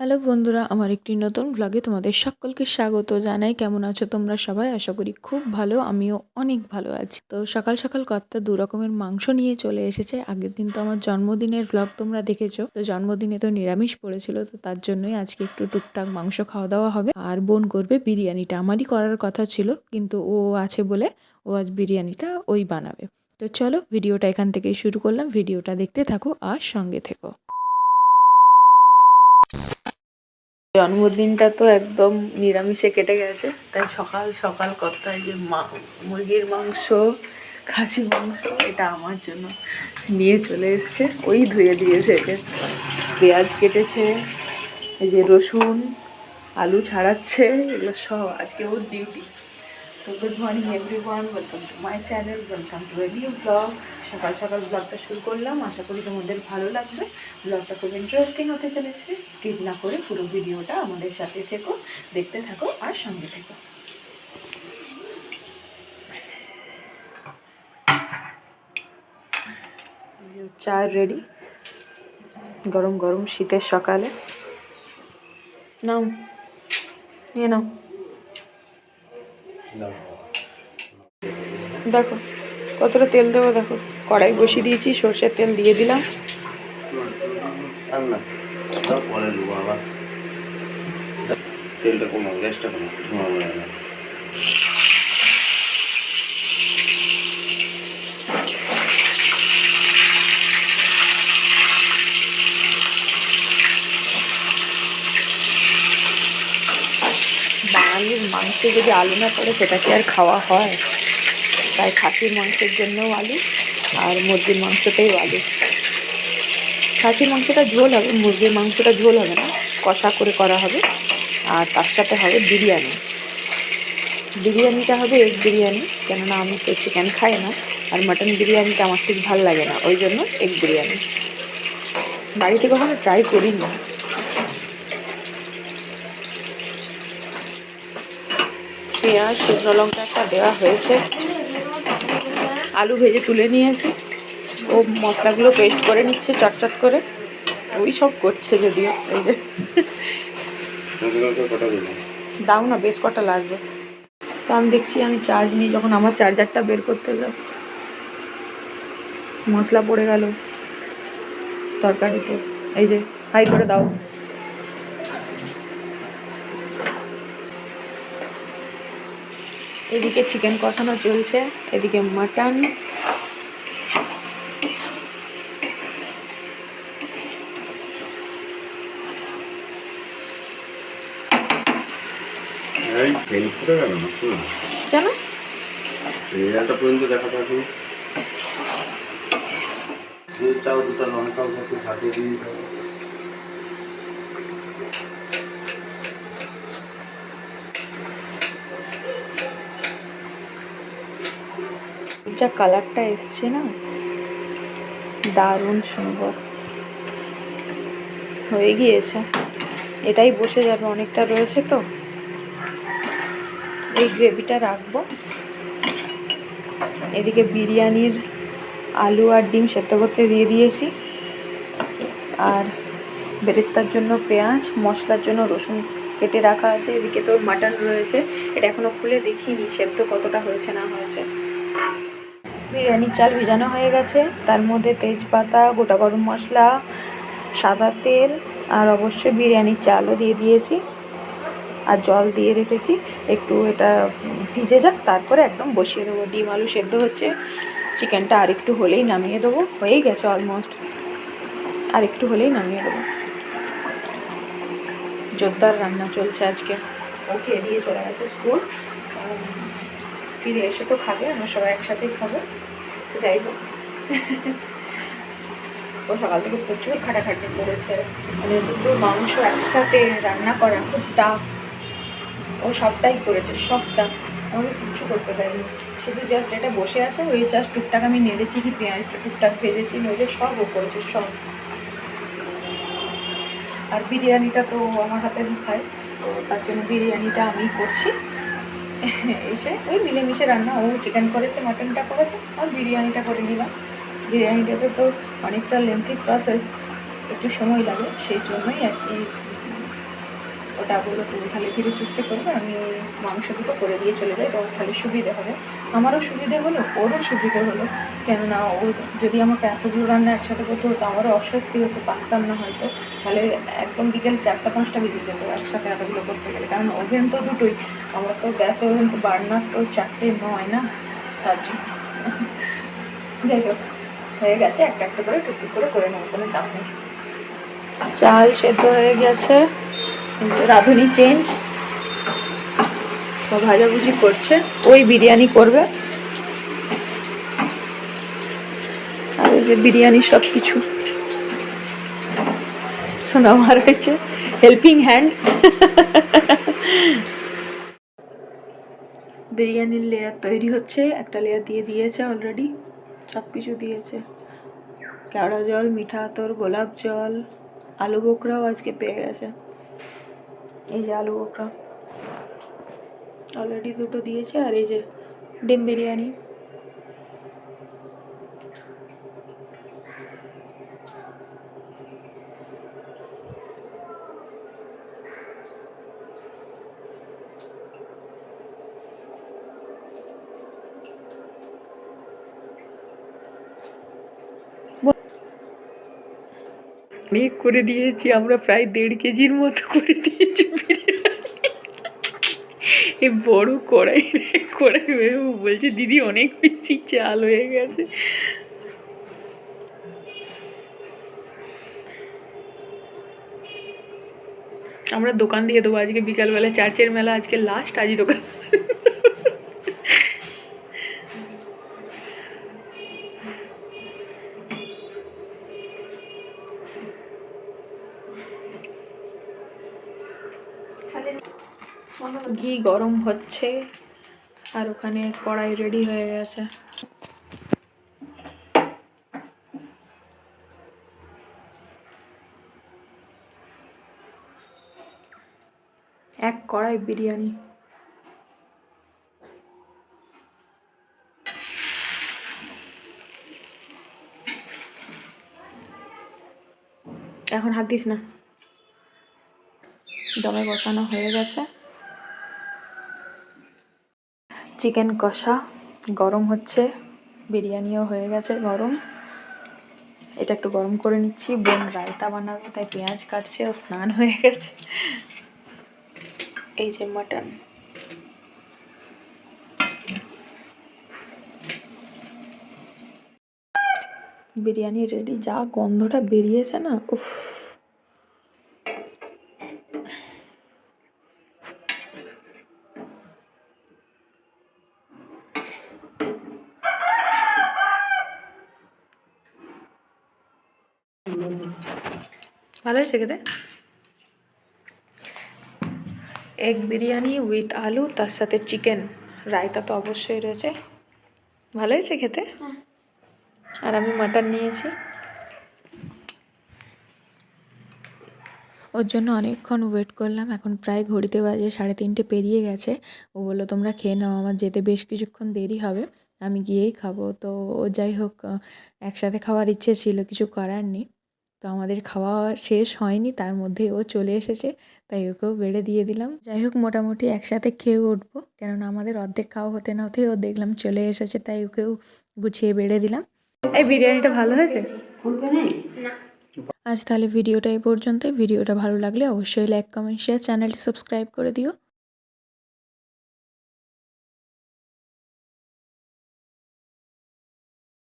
Hello বন্ধুরা, আমার একটি নতুন ব্লগে তোমাদের সকলকে স্বাগত জানাই। কেমন আছো তোমরা সবাই? আশা করি খুব ভালো, আমিও অনেক ভালো আছি। তো সকাল সকাল কর্তা দু রকমের মাংস নিয়ে চলে এসেছে। আগের দিন তো আমার জন্মদিনের ব্লগ তোমরা দেখেছ। তো জন্মদিনে তো নিরামিষ পড়েছিল, তো তার জন্যই আজকে একটু টুকটাক মাংস খাওয়া দাওয়া হবে। আর বোন করবে বিরিয়ানিটা, আমারই করার কথা ছিল, কিন্তু ও আছে বলে ও আজ বিরিয়ানিটা ওই বানাবে। তো চলো ভিডিওটা এখান থেকেই শুরু করলাম। ভিডিওটা দেখতে থাকো আর সঙ্গে থেকো। জন্মদিনটা তো একদম নিরামিষে কেটে গেছে। তাই সকাল সকাল কথায় যে মুরগির মাংস খাসি মাংস, এটা আমার জন্য নিয়ে চলে এসছে। ওই ধুয়ে দিয়েছে এতে পেঁয়াজ কেটেছে, এই যে রসুন, আলু ছাড়াচ্ছে, এগুলো সব আজকে ওর ডিউটি তো good morning everyone welcome to my channel welcome to a new blog সকাল সকাল ব্লগটা শুরু করলাম। আশা করি তোমাদের ভালো লাগবে। ব্লগটা খুব ইন্টারেস্টিং হতে চলেছে। স্কিপ না করে পুরো ভিডিওটা আমাদের সাথে থেকো, দেখতে থাকো আর সঙ্গে থেকো। চা রেডি গরম গরম শীতের সকালে। নাও, নিয়ে নাও। দেখো কতটা তেল দেবো দেখো। কড়াই বসিয়ে দিয়েছি সর্ষের তেল দিয়ে দিলাম। তেলটা কমাও গ্যাসটা কমাও বাঙালির মাংসে যদি আলু না পড়ে সেটা কি আর খাওয়া হয়? তাই খাসির মাংসের জন্যও আলু আর মুরগির মাংসতেও আলু। খাসির মাংসটা ঝোল হবে, মুরগির মাংসটা ঝোল হবে না, কষা করে করা হবে আর তার সাথে হবে বিরিয়ানি। বিরিয়ানিটা হবে এগ বিরিয়ানি, কেননা আমি তো চিকেন খাই না আর মাটন বিরিয়ানিটা আমার ঠিক ভালো লাগে না, ওই জন্য এগ বিরিয়ানি। বাড়িতে কখনো ট্রাই করিনি। পেঁয়াজ, শুকনো লঙ্কাটা দেওয়া হয়েছে। আলু ভেজে তুলে নিয়েছি। ও মশলাগুলো পেস্ট করে নিচ্ছে, চটচট করে। ওই সব করছে যদিও, এই যে। দাও না, বেশ কটা লাগবে। আমি দেখছি, আমি চার্জ নিই যখন আমার চার্জারটা বের করতে যাব মশলা পড়ে গেল তরকারিতে। এই যে হাই করে দাও। এদিকে চিকেন কষানো চলছে এদিকে মাটন কেন? পর্যন্ত দেখা থাকি দুধ চাও দুটা লঙ্কাও একটু দিয়ে যা কালারটা এসছে না? দারুণ সুন্দর। হয়ে গিয়েছে। এটাই বসে যাবে, অনেকটা রয়েছে তো। এই গ্রেভিটা রাখব। এদিকে বিরিয়ানির আলু আর ডিম সেদ্ধ করতে দিয়ে দিয়েছি। আর বেরেস্তার জন্য পেঁয়াজ, মশলার জন্য রসুন কেটে রাখা আছে। এদিকে তোর মাটন রয়েছে। এটা এখনও খুলে দেখিনি, সেদ্ধ কতটা হয়েছে না হয়েছে। বিরিয়ানির চাল ভিজানো হয়ে গেছে। তার মধ্যে তেজপাতা, গোটা গরম মশলা, সাদা তেল আর অবশ্যই বিরিয়ানির চালও দিয়ে দিয়েছি। আর জল দিয়ে রেখেছি। একটু এটা ভিজে যাক, তারপরে একদম বসিয়ে দেবো। ডিম আলু সেদ্ধ হচ্ছে। চিকেনটা আর একটু হলেই নামিয়ে দেবো। হয়েই গেছে অলমোস্ট আর একটু হলেই নামিয়ে দেবো। জোরদার রান্না চলছে আজকে। ও খেয়ে দিয়ে চলে গেছে স্কুল ফিরে এসে তো খাবে, আমরা সবাই একসাথেই খাব। যাই হোক। ও সকাল থেকে প্রচুর খাটাখাটি করেছে। মানে দুটো মাংস একসাথে রান্না করা খুব টাফ ও সবটাই করেছে, সবটা। আমাকে কিচ্ছু করতে দেয়নি। শুধু জাস্ট এটা বসে আছে, ওই জাস্ট টুকটাক আমি নেড়েছি কি পেঁয়াজটা টুকটাক ভেজেছি, নইলে সব ও করেছে, সব। আর বিরিয়ানিটা তো আমার হাতে খায়, তো তার জন্য বিরিয়ানিটা আমি করছি। এসে ওই মিলেমিশে রান্না, ও চিকেন করেছে মাটনটা করেছে, আর বিরিয়ানিটা করে নিলাম। বিরিয়ানিটাতে তো অনেকটা লেন্থি প্রসেস একটু সময় লাগে, সেই জন্যই আর কি ওটা বলল, তুমি তাহলে ধীরে সুস্থে করবে, আমি মাংস দুটো করে দিয়ে চলে যাই তো তাহলে সুবিধে হবে। আমারও সুবিধে হলো, ওরও সুবিধে হলো। কেননা ও যদি আমাকে এতগুলো রান্না একসাথে করতে, হতো আমারও অস্বস্তি হতে, পারতাম না হয়তো। তাহলে একদম বিকেল চারটা, পাঁচটা বেজে যেত একসাথে এতগুলো করতে গেলে। কারণ ওভেন তো দুটোই, আমার তো গ্যাস ওভেন, তো বার্নার তো চারটে, নয় না? তার জন্য। যাই হোক, হয়ে গেছে, একটা একটা করে টুকটুক করে করে নেব, কোনো চাপ নেই। চাল সেদ্ধ হয়ে গেছে। রাঁধুনি চেঞ্জ তো ভাজাভুজি করছে, ওই বিরিয়ানি করবে। আর ওই যে বিরিয়ানি সব কিছু শোনা, আমার হয়েছে হেল্পিং হ্যান্ড বিরিয়ানির লেয়ার তৈরি হচ্ছে, একটা লেয়ার দিয়ে দিয়েছে অলরেডি সব কিছু দিয়েছে। কেওড়া জল, মিঠা আতর, গোলাপ জল, আলু বোকরাও আজকে পেয়ে গেছে। এই যে আলু বোখরা অলরেডি দুটো দিয়েছে আর এই যে ডিম বিরিয়ানি। অনেক করে দিয়েছি, আমরা প্রায় দেড় কেজির মতো করে দিয়েছি এই বড় কড়াই কড়াই বলছে, দিদি, অনেক বেশি চাল হয়ে গেছে। আমরা দোকান দিয়ে দেবো, আজকে বিকালবেলা চার্চের মেলা, আজকে লাস্ট আজই দোকান। ঘি গরম হচ্ছে আর ওখানে কড়াই রেডি হয়ে গেছে। এক কড়াই বিরিয়ানি। এখন হাত দিস না। দমে বসানো হয়ে গেছে। চিকেন কষা। গরম হচ্ছে, বিরিয়ানিও হয়ে গেছে গরম। এটা একটু গরম করে নিচ্ছি, বোন রায়তা বানাবে, তাই পেঁয়াজ কাটছে, ও স্নান হয়ে গেছে। এই যে মাটন। বিরিয়ানি রেডি যা গন্ধটা বেরিয়েছে না, উফ। ভালো হয়েছে খেতে এগ বিরিয়ানি উইথ আলু তার সাথে চিকেন রায়তা তো অবশ্যই রয়েছে। ভালো হয়েছে খেতে? আর আমি মাটন নিয়েছি। ওর জন্য অনেকক্ষণ ওয়েট করলাম এখন প্রায় ঘড়িতে বাজে সাড়ে তিনটে পেরিয়ে গেছে। ও বলল তোমরা খেয়ে নাও আমার যেতে বেশ কিছুক্ষণ দেরি হবে আমি গিয়েই খাব। তো ও যাই হোক একসাথে খাওয়ার ইচ্ছে ছিল কিছু করার নেই। তো আমাদের খাওয়া শেষ হয়নি তার মধ্যে ও চলে এসেছে তাই ওকেও বেড়ে দিয়ে দিলাম। যাই হোক মোটামুটি একসাথে খেয়ে উঠবো কেননা আমাদের অর্ধেক খাওয়া হতে না হতেই ও দেখলাম চলে এসেছে তাই ওকেও গুছিয়ে বেড়ে দিলাম। এই বিরিয়ানিটা ভালো হয়েছে? আজ তাহলে ভিডিওটা এই পর্যন্ত ভিডিওটা ভালো লাগলে অবশ্যই লাইক কমেন্ট শেয়ার চ্যানেলটি সাবস্ক্রাইব করে দিও।